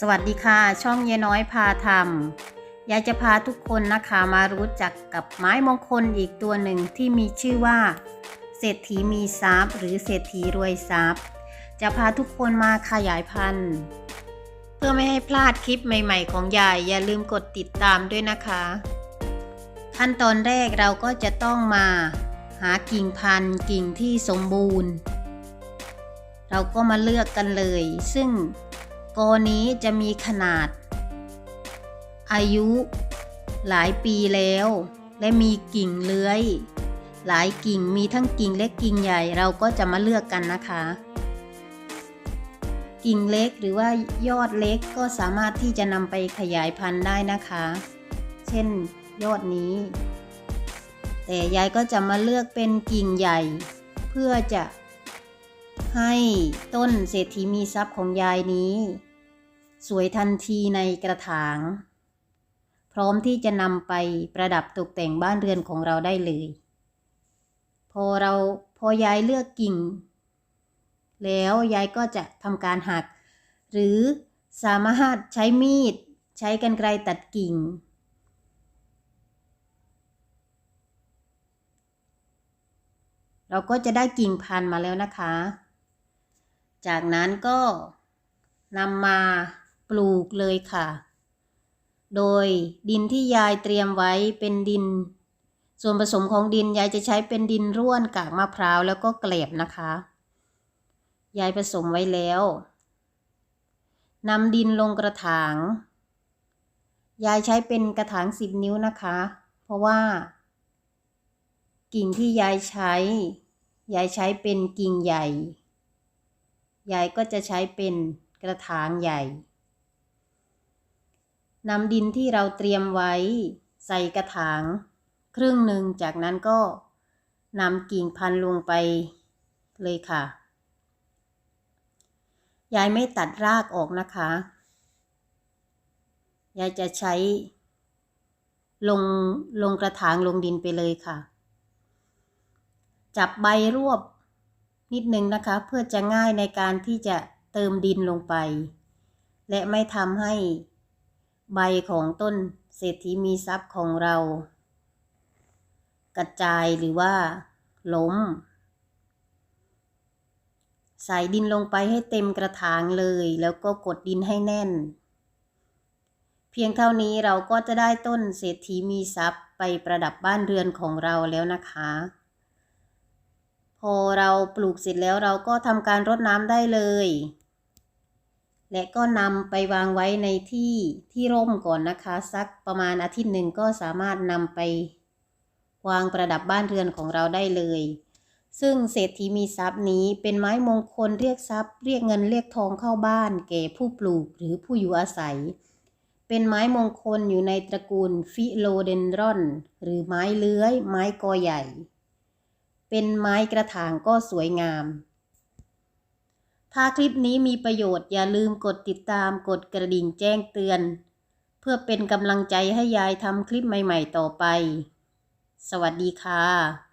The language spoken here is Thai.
สวัสดีค่ะ ช่องเยน้อยพาทำยายจะพาทุกคนนะคะมารู้จักกับไม้มงคลอีกตัวหนึ่งที่มีชื่อว่า เศรษฐีมีทรัพย์ หรือเศรษฐีรวยทรัพย์ จะพาทุกคนมาขยายพันธุ์ เพื่อไม่ให้พลาดคลิปใหม่ ๆ ของยายอย่าลืมกดติดตามด้วยนะคะ ขั้นตอนแรกเราก็จะต้องมาหากิ่งพันธุ์กิ่งที่สมบูรณ์ เราก็มาเลือกกันเลย ซึ่ง กอนี้จะมีขนาด อายุหลายปีแล้ว และมีกิ่งเลื้อย หลายกิ่งมีทั้งกิ่งเล็กกิ่งใหญ่เราก็จะมาเลือกกันนะคะ กิ่งเล็กหรือว่ายอดเล็กก็สามารถที่จะนำไปขยายพันธุ์ได้นะคะ เช่นยอดนี้ แต่ยายก็จะมาเลือกเป็นกิ่งใหญ่ เพื่อจะให้ต้นเศรษฐีมีทรัพย์ของยายนี้ สวยทันทีในกระถาง พร้อมที่จะนำไปประดับตกแต่งบ้านเรือนของเราได้เลย พอเราพอยายเลือกกิ่ง แล้วยายก็จะทำการหัก หรือสามารถใช้มีด ใช้กรรไกรตัดกิ่ง เราก็จะได้กิ่งพันมาแล้วนะคะ จากนั้นก็นำมา ปลูกเลยค่ะ โดยดินที่ยายเตรียมไว้เป็นดิน ส่วนผสมของดินยายจะใช้เป็นดินร่วนกากมะพร้าวแล้วก็เกล็บนะคะ ยายผสมไว้แล้วนำดินลงกระถาง ยายใช้เป็นกระถางสิบนิ้วนะคะ เพราะว่า กิ่งที่ยายใช้ ยายใช้เป็นกิ่งใหญ่ ยายก็จะใช้เป็นกระถางใหญ่ นำดินที่เราเตรียมไว้ ใส่กระถาง ครึ่งหนึ่งจากนั้นก็นำกิ่งพันธุ์ลงไปเลยค่ะ ยายไม่ตัดรากออกนะคะ ยายจะใช้ ลงลงกระถางลงดินไปเลยค่ะ จับใบรวบนิดนึงนะคะ เพื่อจะง่ายในการที่จะเติมดินลงไป และไม่ทำให้ ใบของต้นเศรษฐีมีทรัพย์ของเรา กระจายหรือว่าล้ม ใส่ดินลงไปให้เต็มกระถางเลย แล้วก็กดดินให้แน่น เพียงเท่านี้เราก็จะได้ต้นเศรษฐีมีทรัพย์ไปประดับบ้านเรือนของเราแล้วนะคะ พอเราปลูกเสร็จแล้วเราก็ทำการรดน้ำได้เลย และก็นำไปวางไว้ในที่ที่ร่มก่อนนะคะ สักประมาณอาทิตย์หนึ่งก็สามารถนำไป วางประดับบ้านเรือนของเราได้เลย ซึ่งเศรษฐีมีทรัพย์นี้เป็นไม้มงคลเรียกทรัพย์ เรียกเงินเรียกทองเข้าบ้าน แก่ผู้ปลูกหรือผู้อยู่อาศัย เป็นไม้มงคลอยู่ในตระกูลฟิโลเดนดรอน หรือไม้เลื้อย ไม้กอใหญ่ เป็นไม้กระถางก็สวยงาม ถ้าคลิปนี้มีประโยชน์อย่าลืมกดติดตามกดกระดิ่งแจ้งเตือน เพื่อเป็นกำลังใจให้ยายทำคลิปใหม่ ๆ ต่อไป สวัสดีค่ะ